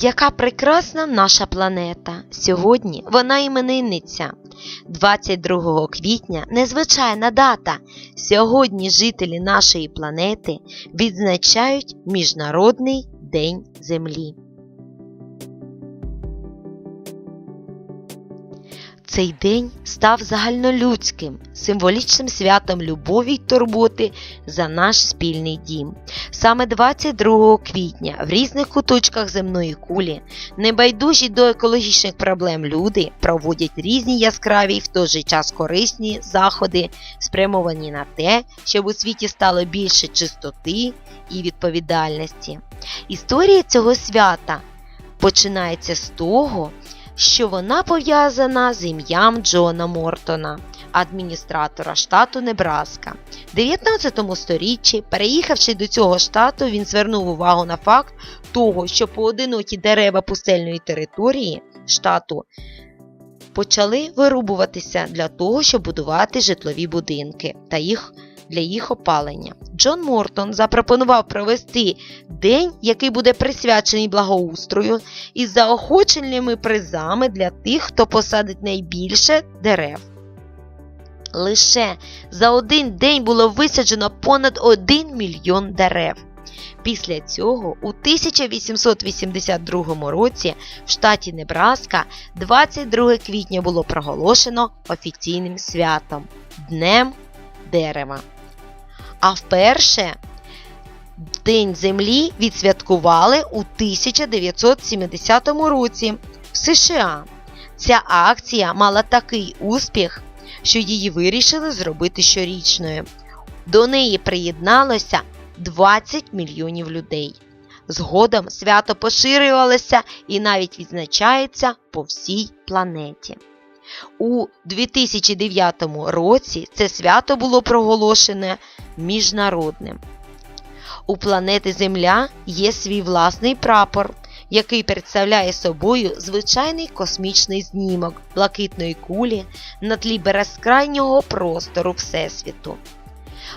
Яка прекрасна наша планета. Сьогодні вона іменинниця. 22 квітня незвичайна дата. Сьогодні жителі нашої планети відзначають Міжнародний день Землі. Цей день став загальнолюдським, символічним святом любові й турботи за наш спільний дім. Саме 22 квітня в різних куточках земної кулі небайдужі до екологічних проблем люди проводять різні яскраві й в той же час корисні заходи, спрямовані на те, щоб у світі стало більше чистоти і відповідальності. Історія цього свята починається з того, що вона пов'язана з ім'ям Джона Мортона, адміністратора штату Небраска. В 19 сторіччі, переїхавши до цього штату, він звернув увагу на факт того, що поодинокі дерева пустельної території штату почали вирубуватися для того, щоб будувати житлові будинки та їх для їх опалення. Джон Мортон запропонував провести день, який буде присвячений благоустрою із заохоченнями призами для тих, хто посадить найбільше дерев. Лише за один день було висаджено понад 1 мільйон дерев. Після цього у 1882 році в штаті Небраска 22 квітня було проголошено офіційним святом Днем дерева. А вперше День Землі відсвяткували у 1970 році в США. Ця акція мала такий успіх, що її вирішили зробити щорічною. До неї приєдналося 20 мільйонів людей. Згодом свято поширювалося і навіть відзначається по всій планеті. У 2009 році це свято було проголошене міжнародним. У планети Земля є свій власний прапор, який представляє собою звичайний космічний знімок блакитної кулі на тлі безкрайнього простору Всесвіту.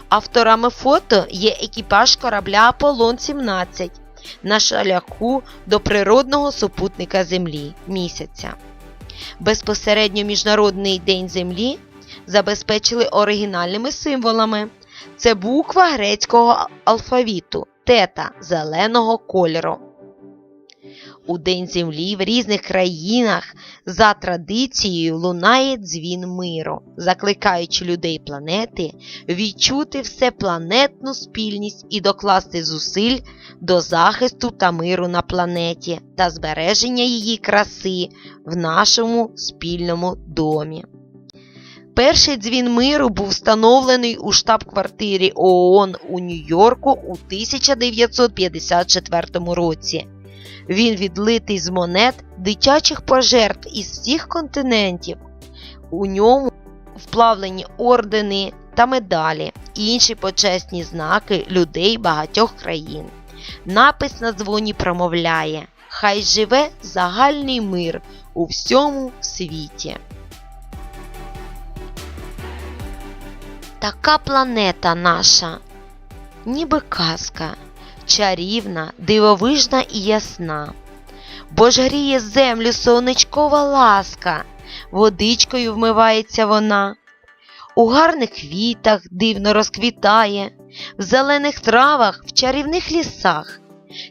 Авторами фото є екіпаж корабля Аполлон 17 на шляху до природного супутника Землі місяця. Безпосередньо Міжнародний день Землі забезпечили оригінальними символами. Це буква грецького алфавіту тета зеленого кольору. У День Землі в різних країнах за традицією лунає дзвін миру, закликаючи людей планети відчути всепланетну спільність і докласти зусиль до захисту та миру на планеті та збереження її краси в нашому спільному домі. Перший дзвін миру був встановлений у штаб-квартирі ООН у Нью-Йорку у 1954 році. Він відлитий з монет дитячих пожертв із всіх континентів. У ньому вплавлені ордени та медалі і інші почесні знаки людей багатьох країн. Напис на дзвоні промовляє: Хай живе загальний мир у всьому світі. Така планета наша, ніби казка, чарівна, дивовижна і ясна. Бо ж гріє землю сонечкова ласка, водичкою вмивається вона, у гарних квітах дивно розквітає, в зелених травах, в чарівних лісах.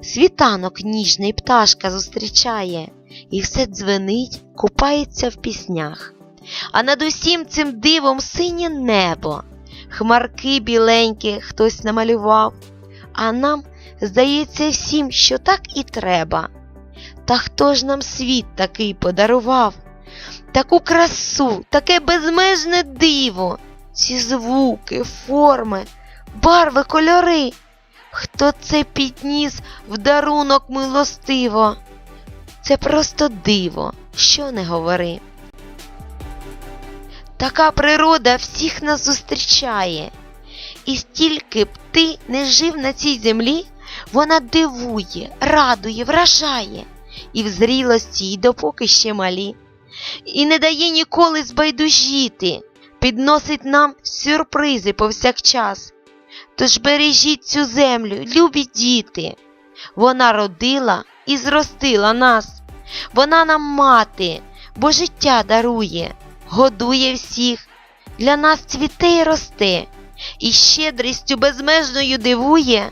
Світанок ніжний пташка зустрічає, і все дзвенить, купається в піснях. А над усім цим дивом синє небо, хмарки біленькі хтось намалював, а нам здається всім, що так і треба. Та хто ж нам світ такий подарував? Таку красу, таке безмежне диво, ці звуки, форми, барви, кольори. Хто це підніс в дарунок милостиво? Це просто диво, що не говори. Така природа всіх нас зустрічає. І стільки б ти не жив на цій землі, вона дивує, радує, вражає, і в зрілості, і допоки ще малі, і не дає ніколи збайдужіти, підносить нам сюрпризи повсякчас. Тож бережіть цю землю, любі діти. Вона родила і зростила нас. Вона нам мати, бо життя дарує, годує всіх, для нас цвіте і росте, і щедрістю безмежною дивує,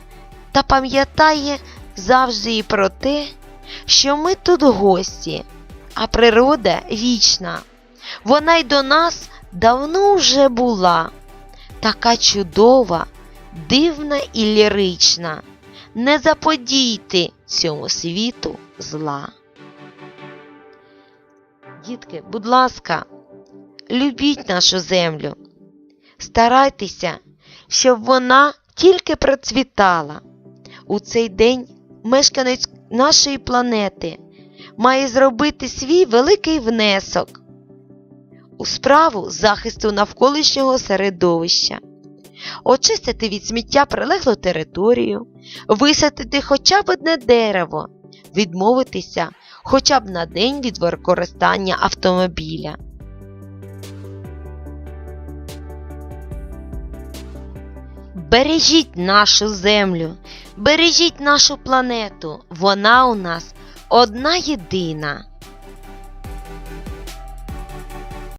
та пам'ятає завжди і про те, що ми тут гості, а природа вічна. Вона й до нас давно вже була, така чудова, дивна і лірична. Не заподійте цьому світу зла. Дітки, будь ласка, любіть нашу землю, старайтеся, щоб вона тільки процвітала. У цей день мешканець нашої планети має зробити свій великий внесок у справу захисту навколишнього середовища, очистити від сміття прилеглу територію, висадити хоча б одне дерево, відмовитися хоча б на день від використання автомобіля. Бережіть нашу землю, бережіть нашу планету, вона у нас одна єдина.